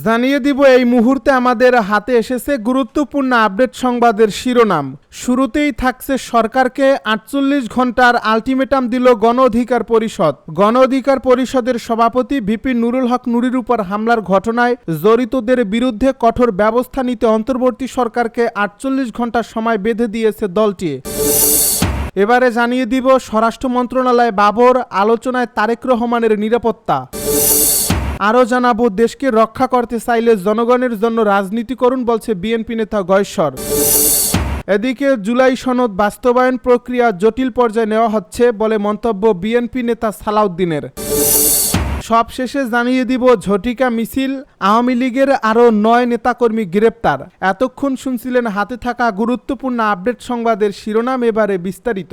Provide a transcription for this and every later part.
জানিয়ে দিব এই মুহূর্তে আমাদের হাতে এসেছে গুরুত্বপূর্ণ আপডেট সংবাদের শিরোনাম। শুরুতেই থাকছে সরকারকে আটচল্লিশ ঘণ্টার আলটিমেটাম দিল গণ অধিকার পরিষদ। গণ অধিকার পরিষদের সভাপতি ভিপি নুরুল হক নুরির উপর হামলার ঘটনায় জড়িতদের বিরুদ্ধে কঠোর ব্যবস্থা নিতে অন্তর্বর্তী সরকারকে আটচল্লিশ ঘণ্টা সময় বেঁধে দিয়েছে দলটি। এবারে জানিয়ে দিব স্বরাষ্ট্র মন্ত্রণালয় বাবর, আলোচনায় তারেক রহমানের নিরাপত্তা। আরও জানাব, দেশকে রক্ষা করতে চাইলে জনগণের জন্য রাজনীতি করুন বলছে বিএনপি নেতা গয়েশ্বর। এদিকে জুলাই সনদ বাস্তবায়ন প্রক্রিয়া জটিল পর্যায়ে নেওয়া হচ্ছে বলে মন্তব্য বিএনপি নেতা সালাউদ্দিনের। সবশেষে জানিয়ে দিব, ঝটিকা মিছিল, আওয়ামী লীগের আরও নয় নেতাকর্মী গ্রেপ্তার। এতক্ষণ শুনছিলেন হাতে থাকা গুরুত্বপূর্ণ আপডেট সংবাদের শিরোনাম এবারে বিস্তারিত।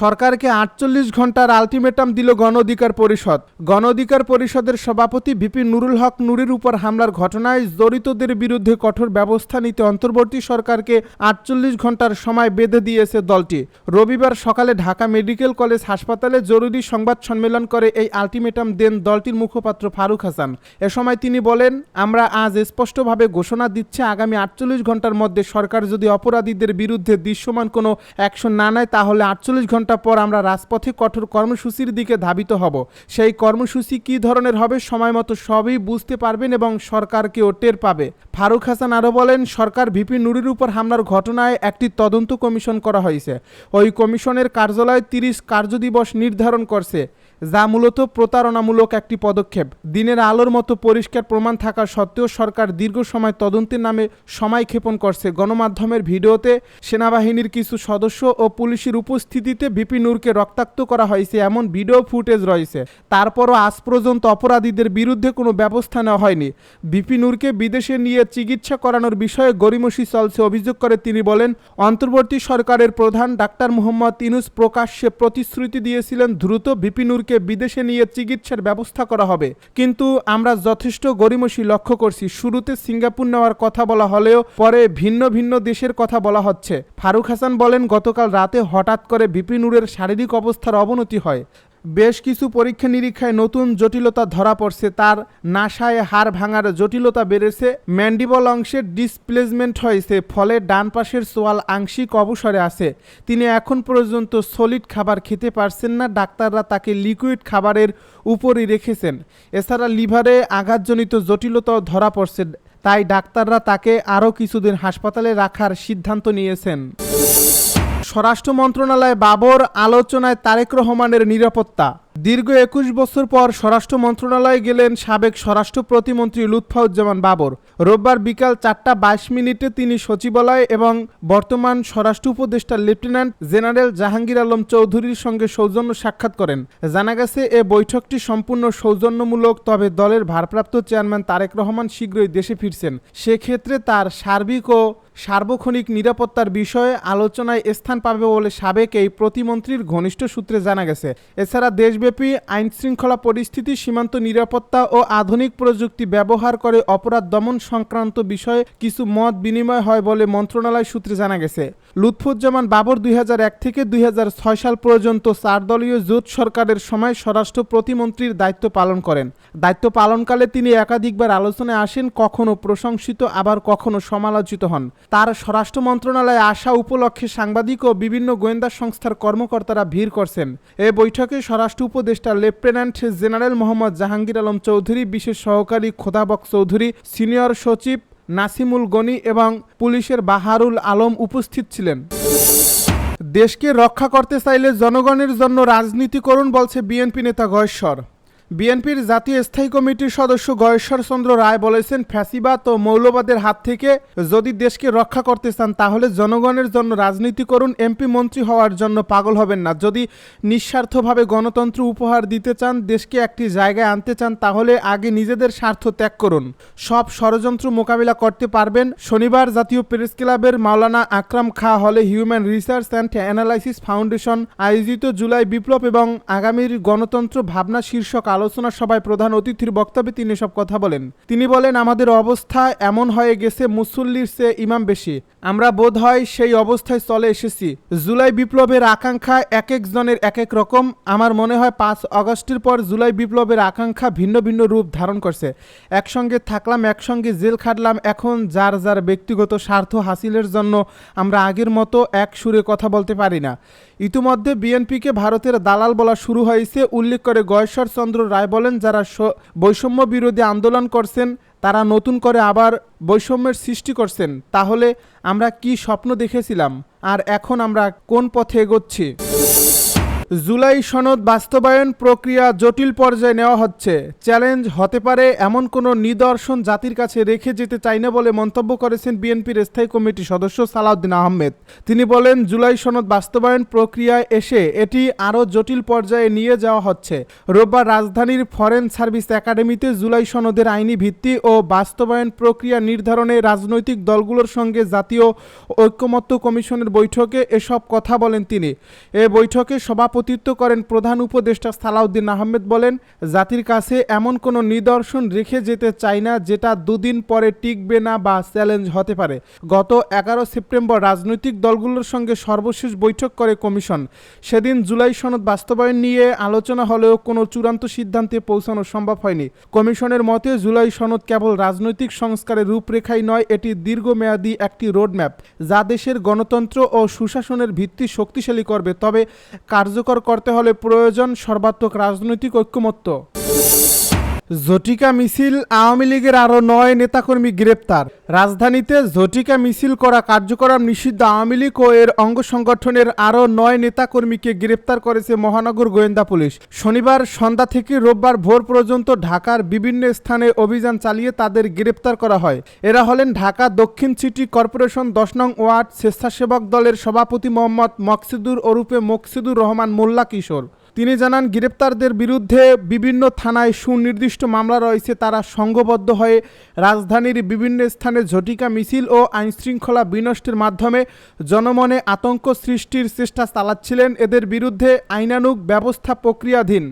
সরকারকে আটচল্লিশ ঘণ্টার আলটিমেটাম দিল গণ অধিকার পরিষদ। গণ অধিকার পরিষদের সভাপতি ভিপি নুরুল হক নুরির উপর হামলার ঘটনায় জড়িতদের বিরুদ্ধে কঠোর ব্যবস্থা নিতে অন্তর্বর্তী সরকারকে আটচল্লিশ ঘণ্টার সময় বেঁধে দিয়েছে দলটি। রবিবার সকালে ঢাকা মেডিকেল কলেজ হাসপাতালে জরুরি সংবাদ সম্মেলন করে এই আলটিমেটাম দেন দলটির মুখপাত্র ফারুক হাসান। এ সময় তিনি বলেন, আমরা আজ স্পষ্টভাবে ঘোষণা দিচ্ছে, আগামী আটচল্লিশ ঘণ্টার মধ্যে সরকার যদি অপরাধীদের বিরুদ্ধে দৃশ্যমান কোনো অ্যাকশন না নেয়, তাহলে আটচল্লিশ ঘণ্টা পর আমরা রাজপথে কঠোর কর্মসূচির দিকে ধাবিত হব। সেই কর্মসূচি কী ধরনের হবে সময় মতো সবই বুঝতে পারবেন এবং সরকারকেও টের পাবে। ফারুক হাসান আরও বলেন, সরকার ভিপি নুরির উপর হামলার ঘটনায় একটি তদন্ত কমিশন করা হয়েছে। ওই কমিশনের কার্যালয় তিরিশ কার্যদিবস নির্ধারণ করছে, যা মূলত প্রতারণামূলক একটি পদক্ষেপ। দিনের আলোর মতো পরিষ্কার প্রমাণ থাকা সত্ত্বেও সরকার দীর্ঘ সময় তদন্তের নামে সময় ক্ষেপণ করছে। গণমাধ্যমের ভিডিওতে সেনাবাহিনীর কিছু সদস্য ও পুলিশের উপস্থিতিতে ভিপি নূরকে রক্তাক্ত করা হয়েছে এমন ভিডিও ফুটেজ রয়েছে। তারপরও আজ পর্যন্ত অপরাধীদের বিরুদ্ধে কোনো ব্যবস্থা নেওয়া হয়নি। ভিপি নূরকে বিদেশে নিয়ে চিকিৎসা করানোর বিষয়ে গরিমসি চলছে অভিযোগ করে তিনি বলেন, অন্তর্বর্তী সরকারের প্রধান ডাক্তার মোহাম্মদ ইনুস প্রকাশ্যে প্রতিশ্রুতি দিয়েছিলেন, দ্রুত ভিপি নূরকে বিদেশে নিয়ে চিকিৎসার ব্যবস্থা করা হবে। কিন্তু আমরা যথেষ্ট গরিমসি লক্ষ্য করছি। শুরুতে সিঙ্গাপুর নেওয়ার কথা বলা হলেও পরে ভিন্ন ভিন্ন দেশের কথা বলা হচ্ছে। ফারুক হাসান বলেন, গতকাল রাতে হঠাৎ করে ভিপি নূরের শারীরিক অবস্থার অবনতি হয়। বেশ কিছু পরীক্ষা নিরীক্ষায় নতুন জটিলতা ধরা পড়ছে। তার নাসায় হাড় ভাঙার জটিলতা বেড়েছে। ম্যান্ডিবল অংশের ডিসপ্লেসমেন্ট হয়েছে, ফলে ডান পাশের সোয়াল আংশিক অবসরে আছে। তিনি এখন পর্যন্ত সলিড খাবার খেতে পারছেন না। ডাক্তাররা তাকে লিকুইড খাবারের উপরই রেখেছেন। এছাড়া লিভারে আঘাতজনিত জটিলতাও ধরা পড়ছে। তাই ডাক্তাররা তাকে আরও কিছুদিন হাসপাতালে রাখার সিদ্ধান্ত নিয়েছেন। স্বরাষ্ট্র মন্ত্রণালয় বাবর আলোচনায় তারেক রহমানের নিরাপত্তা। দীর্ঘ একুশ বছর পর স্বরাষ্ট্র মন্ত্রণালয়ে গেলেন সাবেক স্বরাষ্ট্র প্রতিমন্ত্রী লুৎফাউজ্জামান বাবর। রোববার বিকাল চারটা বাইশ মিনিটে তিনি সচিবালয় এবং বর্তমান স্বরাষ্ট্র উপদেষ্টা লেফটেন্যান্ট জেনারেল জাহাঙ্গীর আলম চৌধুরীর সঙ্গে সৌজন্য সাক্ষাৎ করেন। জানা গেছে, এ বৈঠকটি সম্পূর্ণ সৌজন্যমূলক, তবে দলের ভারপ্রাপ্ত চেয়ারম্যান তারেক রহমান শীঘ্রই দেশে ফিরছেন। সেক্ষেত্রে তার সার্বিক ও সার্বক্ষণিক নিরাপত্তার বিষয়ে আলোচনায় স্থান পাবে বলে সাবেক এই প্রতিমন্ত্রীর ঘনিষ্ঠ সূত্রে জানা গেছে। এছাড়া দেশব্যাপী আইন শৃঙ্খলা পরিস্থিতি, সীমান্ত নিরাপত্তা ও আধুনিক প্রযুক্তি ব্যবহার করে অপরাধ দমন সংক্রান্ত বিষয়ে কিছু মত বিনিময় হয় বলে মন্ত্রণালয় সূত্রে জানা গেছে। লুৎফুজ্জামান বাবর দুই থেকে দুই সাল পর্যন্ত চার দলীয় জোট সরকারের সময় স্বরাষ্ট্র প্রতিমন্ত্রীর দায়িত্ব পালন করেন। দায়িত্ব পালনকালে তিনি একাধিকবার আলোচনায় আসেন, কখনো প্রশংসিত, আবার কখনো সমালোচিত হন। তার স্বরাষ্ট্র মন্ত্রণালয়ে আসা উপলক্ষে সাংবাদিক ও বিভিন্ন গোয়েন্দা সংস্থার কর্মকর্তারা ভিড় করছেন। এ বৈঠকে স্বরাষ্ট্র উপদেষ্টা লেফটেন্যান্ট জেনারেল মোহাম্মদ জাহাঙ্গীর আলম চৌধুরী, বিশেষ সহকারী খোদাবক চৌধুরী, সিনিয়র সচিব নাসিমুল গনি এবং পুলিশের বাহারুল আলম উপস্থিত ছিলেন। দেশকে রক্ষা করতে চাইলে জনগণের জন্য রাজনীতি করুন বলছে বিএনপি নেতা গয়েশ্বর। বিএনপির জাতীয় স্থায়ী কমিটির সদস্য গয়েশ্বর চন্দ্র রায় বলেছেন, ফ্যাসিবাদ ও মৌলবাদের হাত থেকে যদি দেশকে রক্ষা করতে চান, তাহলে জনগণের জন্য রাজনীতি করুন, এমপি মন্ত্রী হওয়ার জন্য পাগল হবেন না। যদি নিঃস্বার্থভাবে গণতন্ত্র উপহার দিতে চান, দেশকে একটি জায়গায় আনতে চান, তাহলে আগে নিজেদের স্বার্থ ত্যাগ করুন। সব ষড়যন্ত্র মোকাবিলা করতে পারবেন। শনিবার জাতীয় প্রেস ক্লাবের মাওলানা আকরাম খা হলে human research and analysis foundation আয়োজিত জুলাই বিপ্লব এবং আগামীর গণতন্ত্র ভাবনা শীর্ষক আলোচনা সভায় প্রধান অতিথির বক্তব্যে তিনি সব কথা বলেন। তিনি বলেন, আমাদের অবস্থা এমন হয়ে গেছে, মুসল্লির চেয়ে ইমাম বেশি। আমরা বোধ হয় সেই অবস্থায় চলে এসেছি। জুলাই বিপ্লবের আকাঙ্ক্ষা এক একজনের এক এক রকম। আমার মনে হয় পাঁচ আগস্টের পর জুলাই বিপ্লবের আকাঙ্ক্ষা ভিন্ন ভিন্ন রূপ ধারণ করছে। একসঙ্গে থাকলাম, একসঙ্গে জেল খাটলাম। এখন যার যার ব্যক্তিগত স্বার্থ হাসিলের জন্য আমরা আগের মতো এক সুরে কথা বলতে পারি না। ইতিমধ্যে বিএনপিকে ভারতের দালাল বলা শুরু হয়েছে। উল্লেখ করে গয়েশ্বর চন্দ্র রায় বলেন, যারা বৈষম্য বিরোধী আন্দোলন করছেন, তারা নতুন করে আবার বৈষম্যের সৃষ্টি করছেন। তাহলে আমরা কি স্বপ্ন দেখেছিলাম? আর এখন আমরা কোন পথে এগোচ্ছি? জুলাই সনদ বাস্তবায়ন প্রক্রিয়া জটিল পর্যায়ে নেওয়া হচ্ছে। চ্যালেঞ্জ হতে পারে এমন কোনো নিদর্শন জাতির কাছে রেখে যেতে চাই না বলে মন্তব্য করেছেন বিএনপির স্থায়ী কমিটির সদস্য সালাউদ্দিন আহমেদ। তিনি বলেন, জুলাই সনদ বাস্তবায়ন প্রক্রিয়ায় এসে এটি আরও জটিল পর্যায়ে নিয়ে যাওয়া হচ্ছে। রোববার রাজধানীর ফরেন সার্ভিস একাডেমিতে জুলাই সনদের আইনি ভিত্তি ও বাস্তবায়ন প্রক্রিয়া নির্ধারণে রাজনৈতিক দলগুলোর সঙ্গে জাতীয় ঐক্যমত্য কমিশনের বৈঠকে এসব কথা বলেন তিনি। এ বৈঠকে সভাপতিত্ব করেন প্রধান উপদেষ্টা সালাউদ্দিন আহমেদ বলেন, জাতির কাছে এমন কোনো নিদর্শন রেখে যেতে চাই না যেটা দুদিন পরে টিকবে না বা চ্যালেঞ্জ হতে পারে। গত এগারো সেপ্টেম্বর রাজনৈতিক দলগুলোর সঙ্গে সর্বশেষ বৈঠক করে কমিশন। সেদিন জুলাই সনদ বাস্তবায়ন নিয়ে আলোচনা হলেও কোনো চূড়ান্ত সিদ্ধান্তে পৌঁছানো সম্ভব হয়নি। কমিশনের মতে জুলাই সনদ কেবল রাজনৈতিক সংস্কারের রূপরেখাই নয়, এটি দীর্ঘমেয়াদী একটি রোডম্যাপ। যা দেশের গণতন্ত্র ও সুশাসনের ভিত্তি শক্তিশালী করবে, তবে কার্যকর করতে হলে প্রয়োজন সর্বাত্মক রাজনৈতিক ঐক্যমত্য। ঝটিকা মিছিল আওয়ামী লীগের আরও নয় নেতাকর্মী গ্রেপ্তার। রাজধানীতে ঝটিকা মিছিল করা কার্যক্রম নিষিদ্ধ আওয়ামী লীগ ও এর অঙ্গ সংগঠনের আরও নয় নেতাকর্মীকে গ্রেপ্তার করেছে মহানগর গোয়েন্দা পুলিশ। শনিবার সন্ধ্যা থেকে রোববার ভোর পর্যন্ত ঢাকার বিভিন্ন স্থানে অভিযান চালিয়ে তাদের গ্রেপ্তার করা হয়। এরা হলেন ঢাকা দক্ষিণ সিটি কর্পোরেশন দশ নং ওয়ার্ড স্বেচ্ছাসেবক দলের সভাপতি মোহাম্মদ মকসিদুর ওরূপে মকসিদুর রহমান মোল্লা কিশোর। তিনি জানান, গ্রেপ্তারদের বিরুদ্ধে বিভিন্ন থানায় সুনির্দিষ্ট মামলা রয়েছে। তারা সংঘবদ্ধ হয়ে রাজধানীর বিভিন্ন স্থানে ঝটিকা মিছিল ও আইনশৃঙ্খলা বিনষ্টের মাধ্যমে জনমনে আতঙ্ক সৃষ্টির চেষ্টা চালাচ্ছিলেন। এদের বিরুদ্ধে আইনানুগ ব্যবস্থা প্রক্রিয়াধীন।